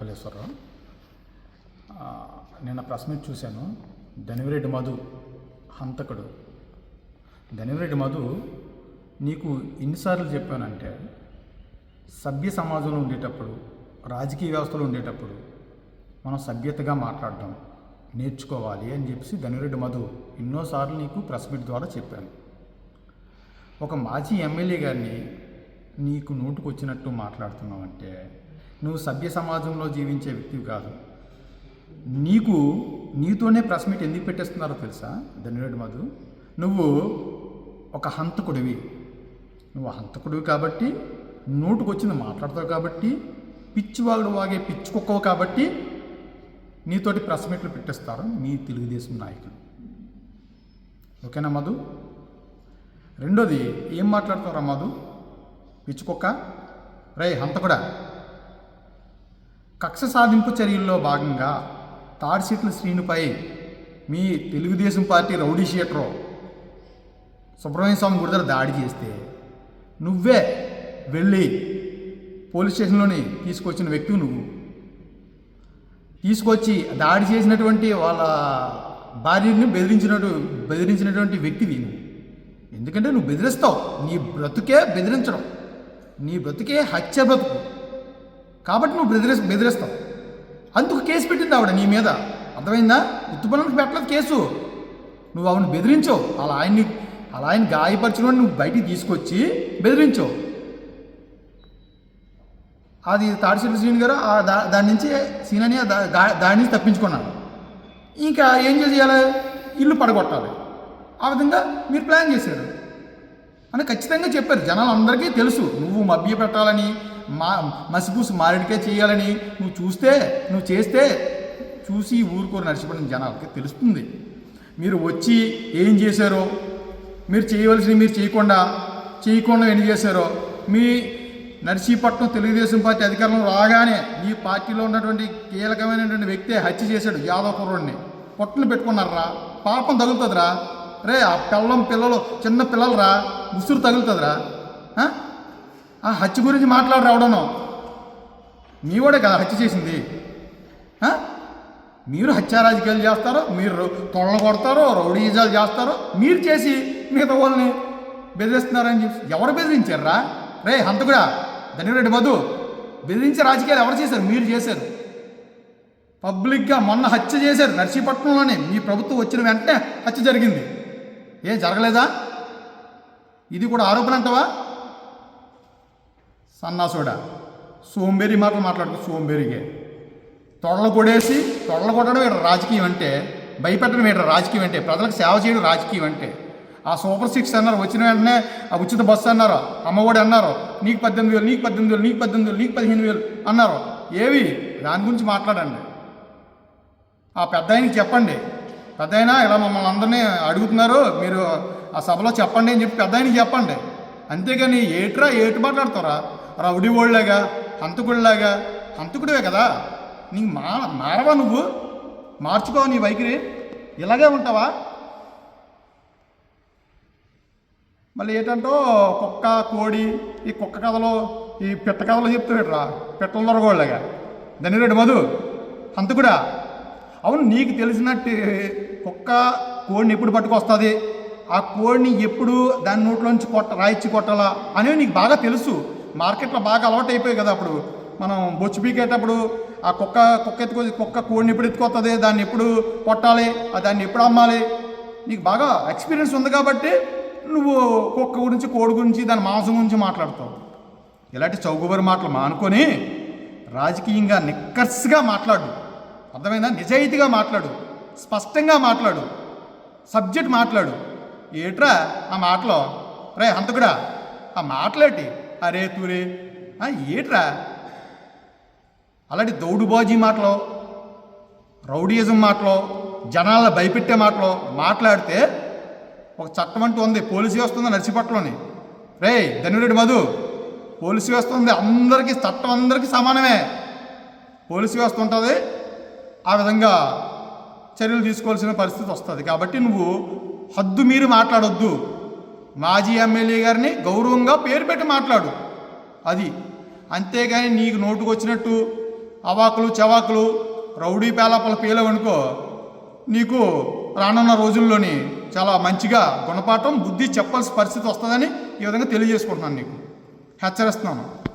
కంపలేశ్వరరావు నిన్న press meet చూశాను. ధనివిరెడ్డి మధు హంతకుడు. ధనివిరెడ్డి మధు నీకు ఎన్నిసార్లు చెప్పానంటే సభ్య సమాజంలో ఉండేటప్పుడు రాజకీయ వ్యవస్థలో ఉండేటప్పుడు మనం సభ్యతగా మాట్లాడడం నేర్చుకోవాలి అని చెప్పేసి ధనిరెడ్డి మధు ఎన్నోసార్లు నీకు ప్రెస్ మీట్ ద్వారా చెప్పాను. ఒక మాజీ ఎమ్మెల్యే గారిని నీకు నోటుకు వచ్చినట్టు మాట్లాడుతున్నావంటే నువ్వు సభ్య సమాజంలో జీవించే వ్యక్తివి కాదు. నీకు నీతోనే ప్రెస్ మీట్ ఎందుకు పెట్టేస్తున్నారో తెలుసా? ధన్యుడు మధు నువ్వు ఒక హంతకుడివి. నువ్వు హంతకుడివి కాబట్టి నోటుకొచ్చింది మాట్లాడతావు కాబట్టి పిచ్చివాడు వాగే పిచ్చి కుక్కవు కాబట్టి నీతోటి ప్రెస్ మీట్లు పెట్టేస్తారు మీ తెలుగుదేశం నాయకులు. ఓకేనా మధు? రెండోది ఏం మాట్లాడతారా మధు? పిచ్చుకొక్క? రే హంతకుడా? కక్ష సాధింపు చర్యల్లో భాగంగా తాడిసీట్ల శ్రీనుపై మీ Telugu Desam party rowdy sheeter Subrahmanya Swamy గుడి దగ్గర దాడి చేస్తే నువ్వే వెళ్ళి పోలీస్ స్టేషన్లోని తీసుకొచ్చిన వ్యక్తి నువ్వు. తీసుకొచ్చి దాడి చేసినటువంటి వాళ్ళ భార్యని బెదిరించినట్టు బెదిరించినటువంటి వ్యక్తివి నువ్వు. ఎందుకంటే నువ్వు బెదిరిస్తావు. నీ బ్రతుకే బెదిరించడం. నీ బ్రతుకే హత్య బ్రతుకు. కాబట్టి నువ్వు బెదిరి బెదిరిస్తావు. అందుకు కేసు పెట్టింది ఆవిడ నీ మీద. అర్థమైందా? ఉత్తుపనులకు పెట్టలేదు కేసు. నువ్వు ఆవిడని బెదిరించావు. అలా ఆయన్ని అలా ఆయన గాయపరిచిన నువ్వు బయటికి తీసుకొచ్చి బెదిరించవు. అది తాడిశెట్టి శ్రీని గారు ఆ దా దాని నుంచి సీన్ అని దాని నుంచి తప్పించుకున్నాడు ఇంకా ఏం చేయాలి? ఇల్లు పడగొట్టాలి. ఆ విధంగా మీరు ప్లాన్ చేశారు. అని ఖచ్చితంగా చెప్పారు. జనాలందరికీ తెలుసు. నువ్వు మభ్య పెట్టాలని మా మసిపూసి మారేడికే చేయాలని నువ్వు చూస్తే నువ్వు చేస్తే చూసి ఊరుకోరు నడిచిపోయిన జనాలకి తెలుస్తుంది. మీరు వచ్చి ఏం చేశారో మీరు చేయవలసినవి మీరు చేయకుండా చేయకుండా ఏం చేశారో మీ నర్సీపట్నం తెలుగుదేశం పార్టీ అధికారంలో రాగానే ఈ పార్టీలో ఉన్నటువంటి కీలకమైనటువంటి వ్యక్తే హత్య చేశాడు యాదవ కుర్రుడిని పొట్టలు పెట్టుకున్నారా? పాపం తగులుతుందిరా. రే ఆ పిల్లం పిల్లలు చిన్న పిల్లలరా ఉసురు తగులుతుందిరా. ఆ? హత్య గురించి మాట్లాడి రావడను. మీవాడే కదా హత్య చేసింది. మీరు హత్య రాజకీయాలు చేస్తారో మీరు తొళ్ళ కొడతారో రౌడీజాలు చేస్తారో మీరు చేసి మిగతా వాళ్ళని బెదిరిస్తున్నారని చెప్పి ఎవరు బెదిరించారా రే హంతకుడా ధనిరెడ్డి మధు బెదిరించే రాజకీయాలు ఎవరు చేశారు? మీరు చేశారు. పబ్లిక్గా మొన్న హత్య చేశారు నర్సీపట్నంలోనే మీ ప్రభుత్వం వచ్చిన వెంటనే హత్య జరిగింది. ఏం జరగలేదా? ఇది కూడా ఆరోపణ అంటవా సన్నాసుడ సోంబేరి మాటలు మాట్లాడుకో సోంబేరిగే తొడలు కొడేసి తొడలు కొట్టడం ఇక్కడ రాజకీయం అంటే? భయపెట్టడం ఇక్కడ రాజకీయం అంటే? ప్రజలకు సేవ చేయడం రాజకీయం అంటే? ఆ సూపర్ సిక్స్ అన్నారు వచ్చిన వెంటనే ఆ ఉచిత బస్సు అన్నారు అమ్మఒడి అన్నారు నీకు పద్దెనిమిది వేలు నీకు పద్దెనిమిది వేలు నీకు పద్దెనిమిది వేలు నీకు పదిహేను వేలు అన్నారు. ఏవి? దాని గురించి మాట్లాడండి. ఆ పెద్ద ఆయనకి చెప్పండి. పెద్ద అయినా ఇలా మమ్మల్ని అందరినీ అడుగుతున్నారు మీరు ఆ సభలో చెప్పండి అని చెప్పి పెద్ద ఆయనకి చెప్పండి. అంతేగాని ఏట్రా ఏటు మాట్లాడతారా? రౌడీ హంతకుడిలాగా హంతకుడివే కదా? నీకు మా మారవా నువ్వు? మార్చుకో నీ వైఖరి? ఇలాగే ఉంటావా? మళ్ళీ ఏంటంటో కుక్క కోడి ఈ కుక్క కథలో ఈ పిట్ట కథలో చెప్తాడు రా పిట్టల దొరగోళ్ళగా ధనిరెడ్డి మధు హంతకుడా? అవును నీకు తెలిసినట్టు కుక్క కోడిని ఎప్పుడు పట్టుకొస్తుంది? ఆ కోడిని ఎప్పుడు దాని నోట్లోంచి కొట్ట రాయిచ్చి కొట్టాలా? అనేవి నీకు బాగా తెలుసు. మార్కెట్లో బాగా అలవాటు అయిపోయాయి కదా అప్పుడు. మనం బొచ్చు పీకేటప్పుడు ఆ కుక్క కుక్క ఎత్తుకో కుక్క కోడిని ఎప్పుడు ఎత్తుకొస్తుంది దాన్ని ఎప్పుడు కొట్టాలి? దాన్ని ఎప్పుడు అమ్మాలి? నీకు బాగా ఎక్స్పీరియన్స్ ఉంది కాబట్టి నువ్వు కుక్క గురించి కోడి గురించి దాని మాంసం గురించి మాట్లాడతావు. ఇలాంటి చౌకబరి మాటలు మానుకొని రాజకీయంగా నిక్కర్స్గా మాట్లాడు. అర్థమైందా? నిజాయితీగా మాట్లాడు. స్పష్టంగా మాట్లాడు. సబ్జెక్ట్ మాట్లాడు. ఏట్రా ఆ మాటలో? రే హంతకుడా ఆ మాటలేటి? అరే తూరే. ఆ, ఏట్రా? అలాంటి దౌడుబాజీ మాటలో రౌడీయిజం మాటలో జనాలను భయపెట్టే మాటలో మాట్లాడితే ఒక చట్టం అంటూ ఉంది పోలీసు వస్తుంది నర్సిపట్లోని రే ధనురెడ్డి మధు పోలీసు వ్యవస్థ ఉంది అందరికీ చట్టం అందరికీ సమానమే. పోలీసు వ్యవస్థ ఉంటుంది ఆ విధంగా చర్యలు తీసుకోవాల్సిన పరిస్థితి వస్తుంది. కాబట్టి నువ్వు హద్దు మీరు మాట్లాడొద్దు. మాజీ ఎమ్మెల్యే గారిని గౌరవంగా పేరు పెట్టి మాట్లాడు. అది. అంతేగాని నీకు నోటుకు వచ్చినట్టు అవాకులు చవాకులు రౌడీ పేలాపల పేలవనుకో నీకు రానున్న రోజుల్లోని చాలా మంచిగా గుణపాఠం బుద్ధి చెప్పాల్సిన పరిస్థితి వస్తుందని ఈ విధంగా తెలియజేసుకుంటున్నాను నీకు. హెచ్చరిస్తున్నాను.